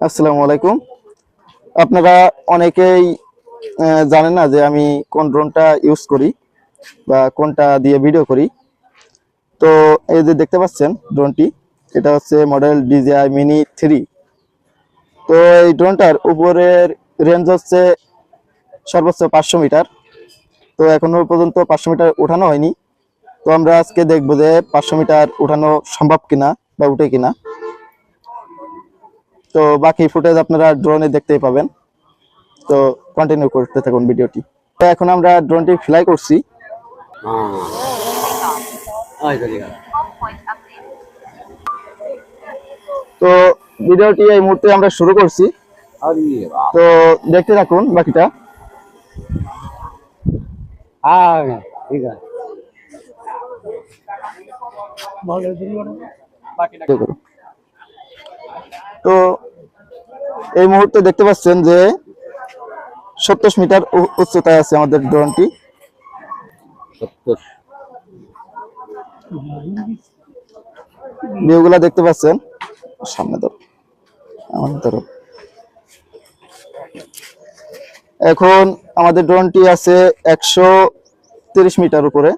আসসালামু আলাইকুম। আপনারা অনেকেই জানেন না যে আমি কোন ড্রোনটা ইউজ করি বা কোনটা দিয়ে ভিডিও করি। তো এই যে দেখতে পাচ্ছেন ড্রোনটি, এটা হচ্ছে মডেল ডিজিআই মিনি থ্রি। তো এই ড্রোনটার উপরের রেঞ্জ হচ্ছে সর্বোচ্চ পাঁচশো মিটার। তো এখনও পর্যন্ত পাঁচশো মিটার উঠানো হয়নি। তো আমরা আজকে দেখব যে পাঁচশো মিটার উঠানো সম্ভব কিনা বা উঠে কিনা। তো বাকি ফুটেজ আপনারা ড্রোনে দেখতেই পাবেন। তো কন্টিনিউ করতে থাকুন ভিডিওটি। তো এখন আমরা ড্রোনটি ফ্লাই করছি। তো ভিডিওটি এই মুহূর্তে আমরা শুরু করছি। তো দেখতে থাকুন বাকিটা। ঠিক আছে। তো এই মুহূর্তে দেখতে পাচ্ছেন যে সত্তর মিটার উচ্চতায় আছে আমাদের ড্রোনটি। ভিউগুলা দেখতে পাচ্ছেন। সামনে ধরো। আমার ধরো। এখন আমাদের ড্রোনটি আছে একশো তিরিশ মিটার উপরে।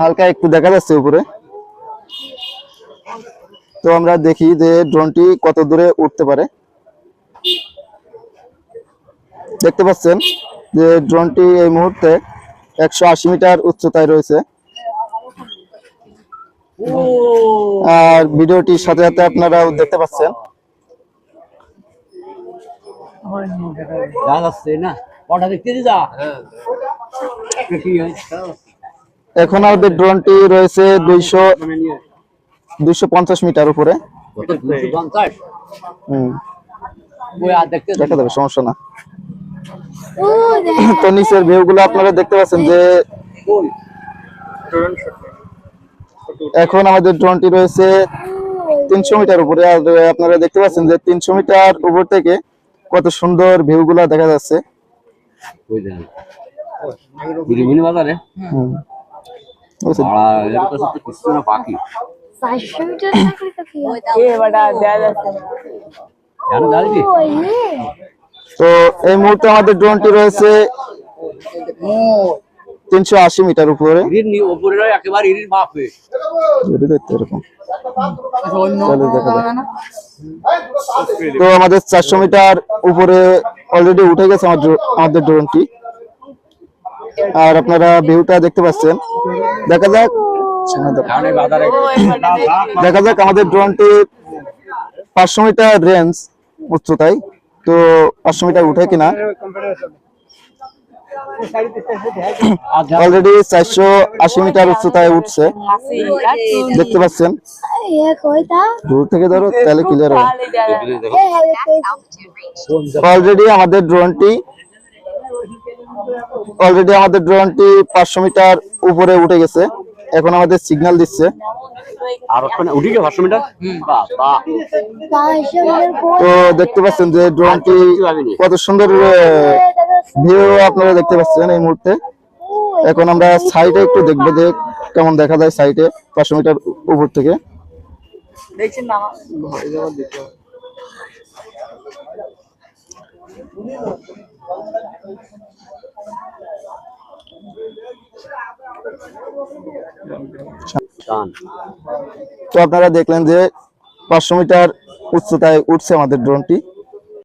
হালকা একটু দেখা যাচ্ছে উপরে। তো আমরা দেখি যে ড্রোনটি কত দূরে উঠতে পারে। দেখতে পাচ্ছেন যে ড্রোনটি এই মুহূর্তে একশো আশি মিটার উচ্চতায় রয়েছে। আর ভিডিওটির সাথে সাথে আপনারাও দেখতে পাচ্ছেন? এখন আমাদের ড্রোনটি রয়েছে দুইশো দুইশো পঞ্চাশ মিটার উপরে। দেখা যাবে সমস্যা না। তো নিচের ভিউ গুলো আপনারা দেখতে পাচ্ছেন যে? এখন আমাদের ড্রোনটি রয়েছে তিনশো মিটার উপরে। আর আপনারা দেখতে পাচ্ছেন যে তিনশো মিটার উপর থেকে কত সুন্দর ভিউ গুলা দেখা যাচ্ছে। বাজারে? হুম। বুঝছেন? আর এর কাছে তো কিছু না বাকি চারশো মিটার তো এই মুহূর্তে আমাদের ড্রোনটি রয়েছে তিনশো আশি মিটার উপরে। তো আমাদের চারশো মিটার উপরে অলরেডি উঠে গেছে আমাদের ড্রোনটি আর আপনারা ভিউটা দেখতে পাচ্ছেন দেখা যাক দেখো। যাক আমাদের ড্রোনটি পাঁচশো মিটার রেঞ্জ উচ্চতায়। তো পাঁচশো মিটার উঠে কিনা? অলরেডি চারশো আশি মিটার উচ্চতায় উঠছে। দেখতে পাচ্ছেন? দূর থেকে ধরো তাহলে ক্লিয়ার হবে। অলরেডি আমাদের ড্রোনটি অলরেডি আমাদের ড্রোনটি পাঁচশো মিটার উপরে উঠে গেছে। এখন আমাদের সিগন্যাল দিচ্ছে। আর ওখানে তো দেখতে পাচ্ছেন যে ড্রোনটি কত সুন্দর ভিউ আপনারা দেখতে পাচ্ছেন এই মুহূর্তে। এখন আমরা সাইডে একটু দেখব যে কেমন দেখা যায় সাইডে পাঁচশো মিটার উপর থেকে। টান তো আপনারা দেখলেন যে পাঁচশো মিটার উচ্চতায় উঠছে আমাদের ড্রোনটি